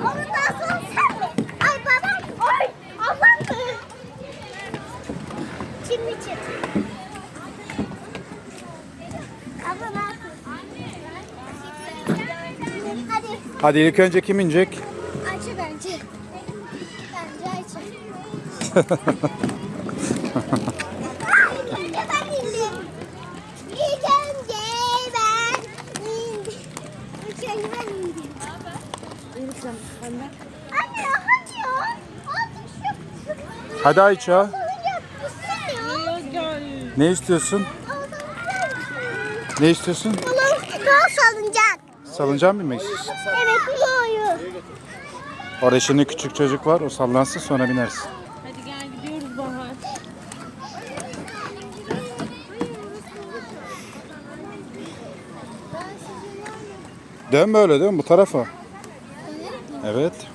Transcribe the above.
Ondan sonra sen mi? Ay babam. Ay ablam mı? Şimdi çık. Abla ne yapıyorsun? Hadi Hadi ilk önce kim inecek? Ayça bence. Bence Ayça. İlk önce ben indim. İlk önce ben indim. İlk önce ben indim. Anne hadi ya. Hadi Ayça. Ne istiyorsun? Ne istiyorsun? Balon salıncak. Salıncak mı binmek istiyorsun? Evet oyun. Orada şimdi küçük çocuk var. O sallansın sonra binersin. Hadi gel gidiyoruz Bahar. Dön böyle dön bu tarafa. Evet.